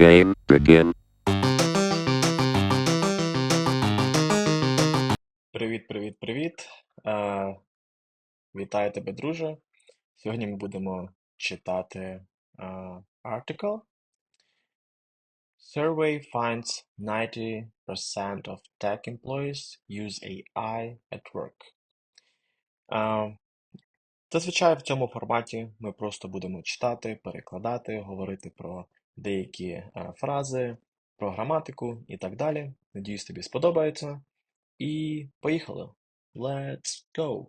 Game begin. Привіт, привіт, привіт. Е, вітаю тебе, друже. Сьогодні ми будемо читати е, article. Survey finds 90% of tech employees use AI at work. Е, зазвичай в цьому форматі ми просто будемо читати, перекладати, говорити про деякі е, фрази, про граматику і так далі. Надіюсь, тобі сподобається. І поїхали. Let's go.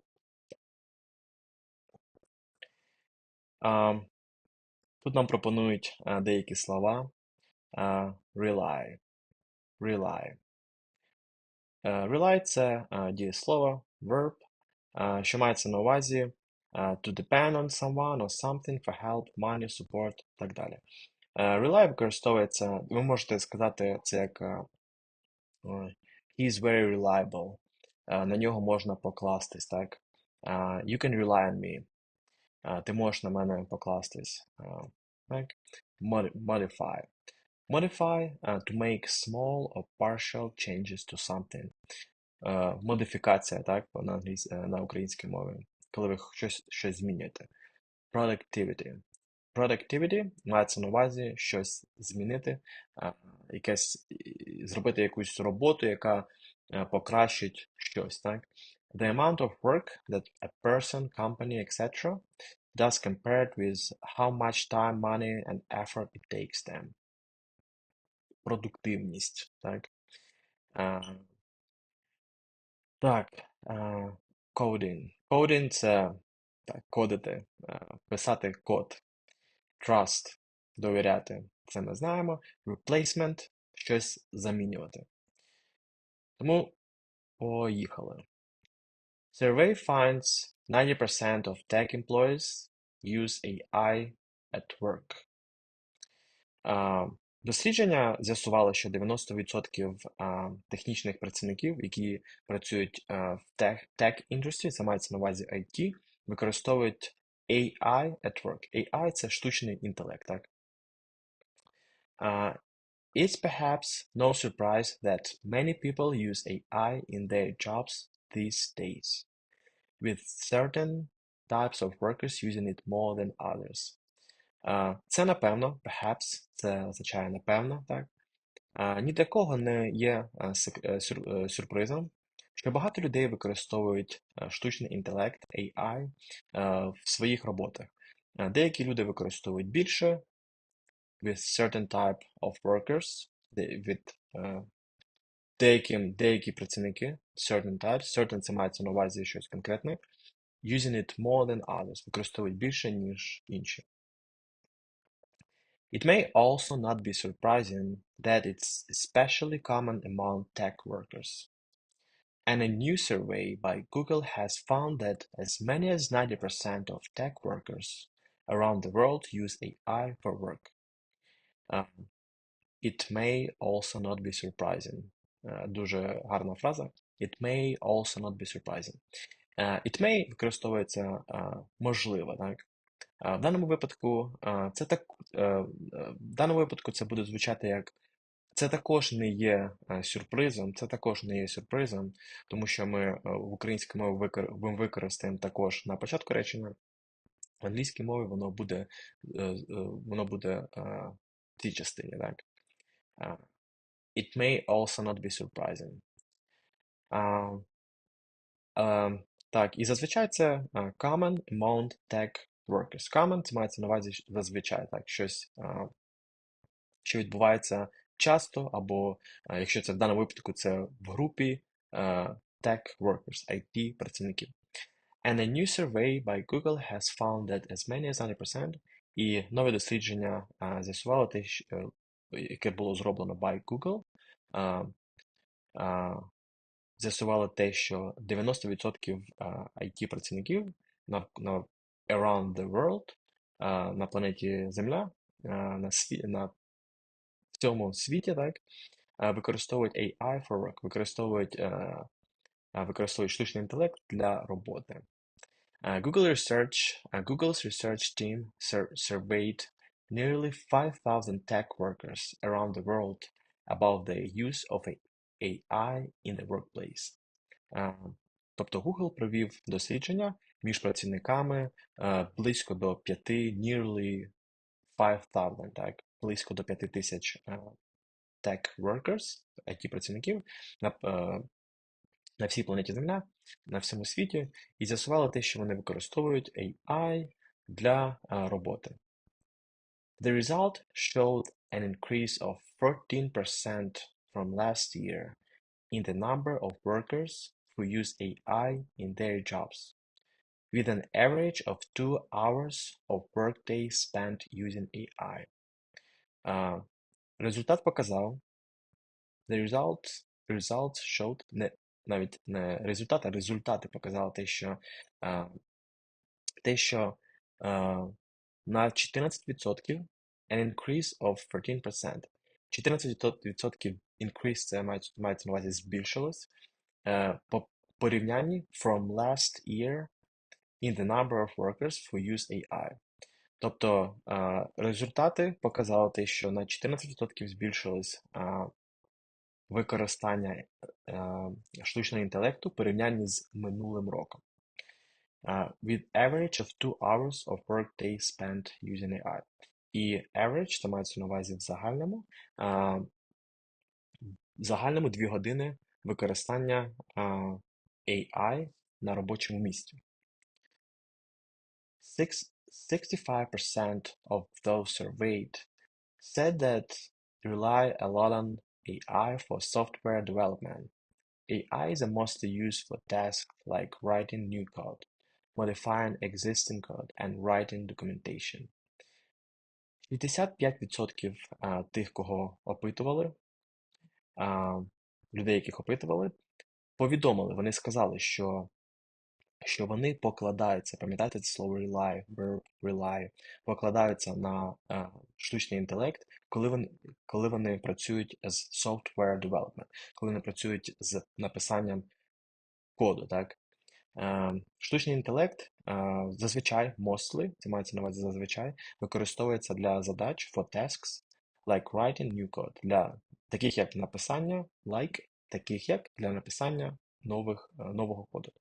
Тут нам пропонують деякі слова. Rely. Rely. Е, rely це дієслово, verb, що мається на увазі to depend on someone or something for help, money, support і так далі. Е, rely використовується, ви можете сказати це як ой, he is very reliable. Е, на нього можна покластись, так? You can rely on me. Ти можеш на мене покластись. Так? Modi- Modify. Modify to make small or partial changes to something. Е, Модифікація, так, на, англійсь... е, на українській мові, коли ви щось, щось змінюєте. Productivity. Productivity мається на увазі щось змінити, якесь, зробити якусь роботу, яка е, покращить щось, так? The amount of work that a person, company, etc. does compared with how much time, money and effort it takes them. Продуктивність, так? Так, coding. Coding – це так, кодити, писати код. Trust – довіряти. Це ми знаємо. Replacement – щось замінювати. Тому поїхали. Survey finds 90% of tech employees use AI at work. Дослідження з'ясувало, що 90% а, технічних працівників, які працюють в tech, tech industry, це мається на увазі IT, використовують AI at work. AI – це штучний інтелект, так? Uh, it's perhaps no surprise that many people use AI in their jobs these days, with certain types of workers using it more than others. Uh, це напевно, perhaps, це означає напевно, так? Uh, ні для кого не є uh, сек- е, сюр- е, сюрпризом, що багато людей використовують е, штучний інтелект, AI, е, в своїх роботах. Е, Деякі люди використовують більше, with certain type of workers, від деяким, деякі працівники, certain types, certain це мається на увазі щось конкретне, using it more than others, використовують більше, ніж інші. It may also not be surprising that it's especially common among tech workers. And a new survey by Google has found that as many as 90% of tech workers around the world use AI for work. Um, It may also not be surprising. Е, Дуже гарна фраза. It may also not be surprising. Е, It may використовується е, можливо, так? Е, В даному випадку е, це так, е, е, в даному випадку це буде звучати як це також не є е, сюрпризом, це також не є сюрпризом, тому що ми е, в українській мові викор- використаємо також на початку речення. В англійській мові воно буде, е, воно буде в цій частині, так? It may also not be surprising. Так, і зазвичай це common among tech workers. Common це мається на увазі зазвичай, так, щось, що відбувається часто, або е, якщо це в даному випадку, це в групі е, tech workers, IT працівників. And a new survey by Google has found that as many as 90%, і нове дослідження е, з'ясувало те, що, яке було зроблено by Google, е, е, з'ясувало те, що 90% IT-працівників на, на around the world, на планеті Земля, на, на цьому світі, так, е, використовують AI for work, використовують, е, е, використовують штучний інтелект для роботи. Uh, Google Research, uh, Google's research team sur- surveyed nearly 5,000 tech workers around the world about the use of AI in the workplace. Е, Тобто Google провів дослідження між працівниками е, близько до 5, nearly 5,000, так, близько до 5 тисяч е, tech workers, IT-працівників на, е, на всій планеті Земля, на всьому світі, і з'ясували те, що вони використовують AI для е, роботи. The result showed an increase of 14% from last year in the number of workers who use AI in their jobs, with an average of two hours of workday spent using AI. А, результат показав, the results, results showed, не, навіть не результат, а результати показали те, що, а, те, що а, на 14% an increase of 13%. 14% increase це мається, мається на увазі збільшилось е, по порівнянні from last year in the number of workers who use AI. Тобто е, результати показали те, що на 14% збільшилось е, використання е, штучного інтелекту порівнянні з минулим роком. With average of two hours of workday spent using AI. І average, це мається на увазі в загальному, в загальному 2 години використання AI на робочому місці. 65% of those surveyed said that they rely a lot on AI for software development. AI is mostly used for tasks like writing new code, modifying existing code, and writing documentation. 65% а, тих, кого опитували, а, людей, яких опитували, повідомили, вони сказали, що, що вони покладаються, пам'ятаєте це слово rely, verb rely, покладаються на а, штучний інтелект, коли вони, коли вони працюють з software development, коли вони працюють з написанням коду, так? Е, Штучний інтелект е, зазвичай mostly, це мається на увазі зазвичай, використовується для задач for tasks like writing new code, для таких як написання, like, таких як для написання нових, е, нового коду.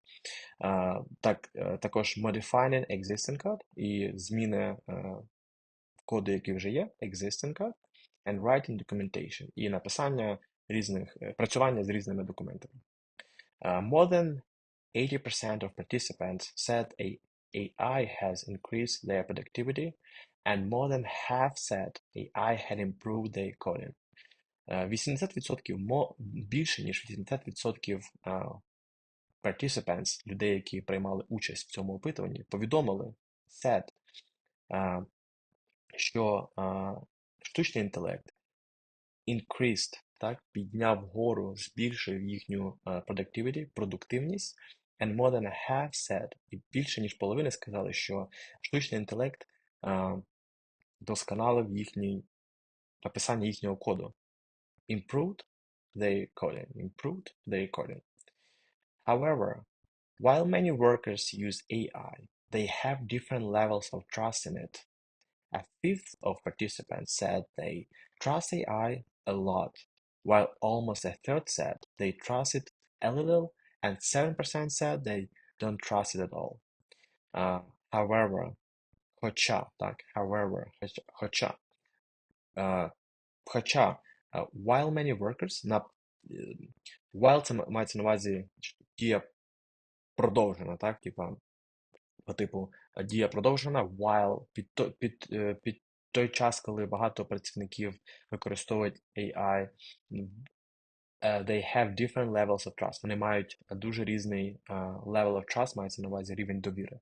Е, Так, е, також modifying existing code і зміни е, коду, який вже є, existing code, and writing documentation, і написання різних, е, працювання з різними документами. Uh, more than 80% of participants said AI has increased their productivity, and more than half said AI had improved their coding. Е, 80% мо- більше ніж 80% е, participants, людей, які приймали участь в цьому опитуванні, повідомили said, е, що е, штучний інтелект increased, так, підняв вгору, збільшив їхню е, productivity, продуктивність, and more than a half said, і більше ніж половина сказали, що штучний інтелект е, досконалив їхній написання їхнього коду. Improved their coding. Improved their coding. However, while many workers use AI, they have different levels of trust in it. A fifth of participants said they trust AI a lot, while almost a third said they trust it a little, and 7% said they don't trust it at all. Uh, however, хоча, так, however, хоча, хоча, uh, хоча uh, while many workers, на, е, while це мається на увазі дія продовжена, так, типа, по типу дія продовжена, while під, то- під, е, під той час, коли багато працівників використовують AI, е, they have different levels of trust. Вони мають дуже різний level of trust, мається на увазі рівень довіри.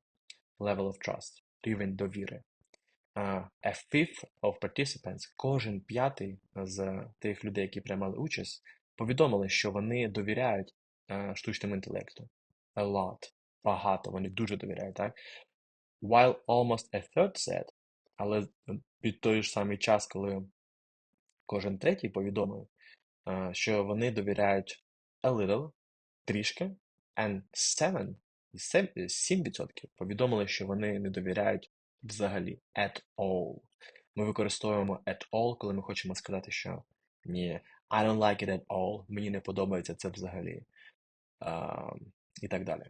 Level of trust, рівень довіри. A fifth of participants, кожен п'ятий з тих людей, які приймали участь, повідомили, що вони довіряють штучному інтелекту. A lot. Багато. Вони дуже довіряють, так? While almost a third said, але під той ж самий час, коли кожен третій повідомив, що вони довіряють a little, трішки, and seven, 7% повідомили, що вони не довіряють взагалі at all. ми використовуємо at all, коли ми хочемо сказати, що ні, I don't like it at all, мені не подобається це взагалі. Uh, і так далі.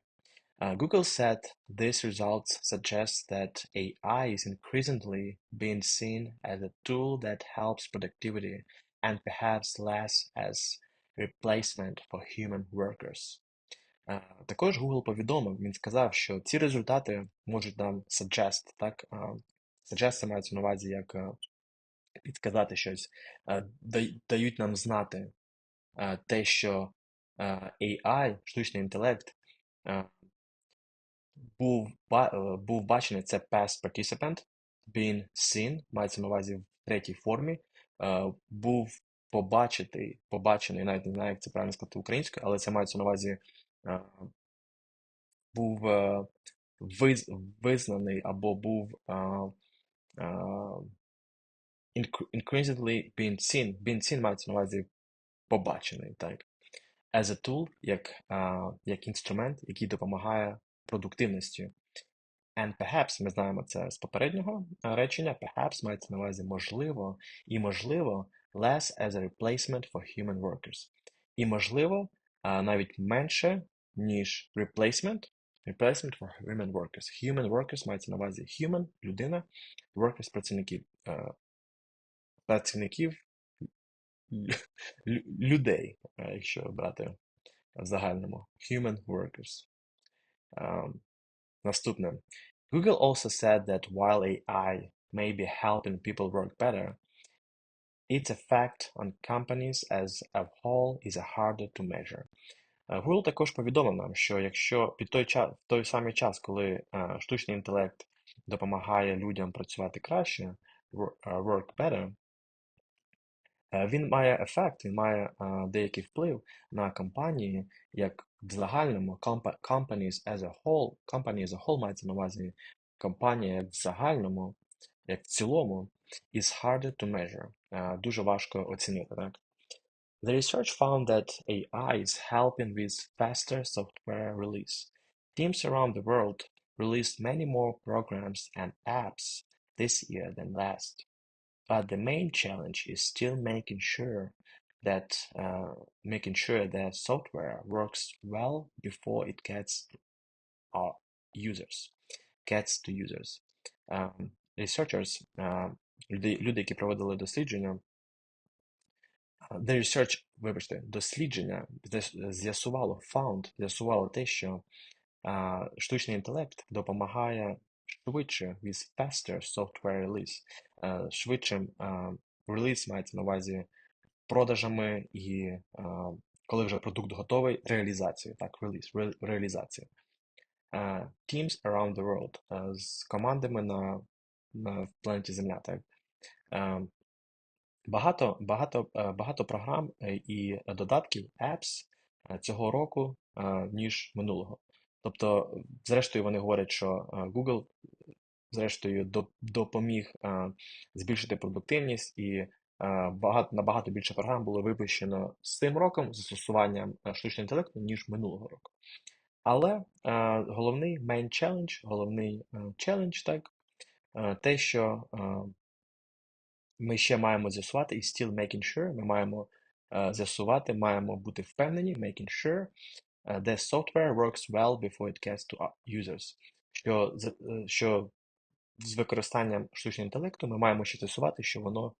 Uh, Google said these results suggest that AI is increasingly being seen as a tool that helps productivity and perhaps less as replacement for human workers. Також Google повідомив, він сказав, що ці результати можуть нам suggest, так? Uh, suggest мається на увазі як uh, підказати щось, дають нам знати те, що AI, штучний інтелект, був був бачений це past participant, being seen, мається на увазі в третій формі, був побачити, побачений, навіть не знаю, як це правильно сказати українською, але це мається на увазі був виз, визнаний або був increasingly being seen. Being seen мається на увазі побачений, так? As a tool, як, як інструмент, який допомагає продуктивності. And perhaps, ми знаємо це з попереднього речення, perhaps мається на увазі можливо, і можливо less as a replacement for human workers. І можливо навіть менше, ніж replacement, replacement for human workers. Human workers мається на увазі human, людина, workers працівники, працівників людей, якщо брати в загальному. Human workers. Um, наступне. Google also said that while AI may be helping people work better, its effect on companies as a whole is harder to measure. Google також повідомив нам, що якщо під той час, в той самий час, коли uh, штучний інтелект допомагає людям працювати краще, work better, він має ефект, він має деякий вплив на компанії, як в загальному companies as a whole, company as a whole мається на увазі компанія як в загальному, як в цілому, is harder to measure. Дуже важко оцінити, так? The research found that AI is helping with faster software release. Teams around the world released many more programs and apps this year than last. But the main challenge is still making sure that uh, making sure that software works well before it gets our users, gets to users. Um, researchers, uh, люди, люди, які проводили дослідження, the research, вибачте, дослідження з'ясувало, found, з'ясувало те, що uh, штучний інтелект допомагає швидше with faster software release. Uh, швидшим uh, реліз мається на увазі продажами і коли вже продукт готовий, реалізацію, так, реліз, реалізацію. Teams around the world з командами на на планеті Земля. Так? Багато багато, багато програм е, і додатків, apps цього року, ніж минулого. Тобто, зрештою, вони говорять, що Google, зрештою, допоміг збільшити продуктивність і багато, набагато більше програм було випущено з цим роком з застосуванням штучного інтелекту, ніж минулого року. Але головний main challenge, головний challenge, так, те, що ми ще маємо з'ясувати, і still making sure, ми маємо з'ясувати, маємо бути впевнені, making sure the software works well before it gets to users. Що, що з використанням штучного інтелекту ми маємо ще з'ясувати, що воно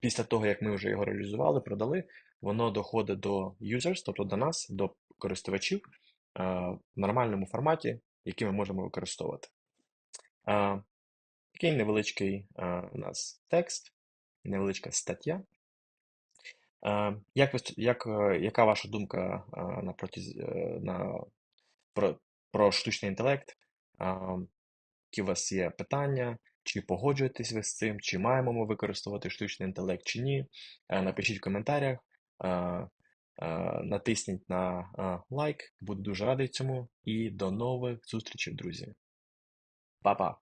після того, як ми вже його реалізували, продали, воно доходить до users, тобто до нас, до користувачів в нормальному форматі, який ми можемо використовувати. Такий невеличкий у нас текст, невеличка стаття. Як, як, Яка ваша думка на, проти, на, про, про штучний інтелект? Які у вас є питання? Чи погоджуєтесь ви з цим, чи маємо ми використовувати штучний інтелект, чи ні. Е, напишіть в коментарях, е, е, натисніть на лайк, буду дуже радий цьому. І до нових зустрічей, друзі. 爸爸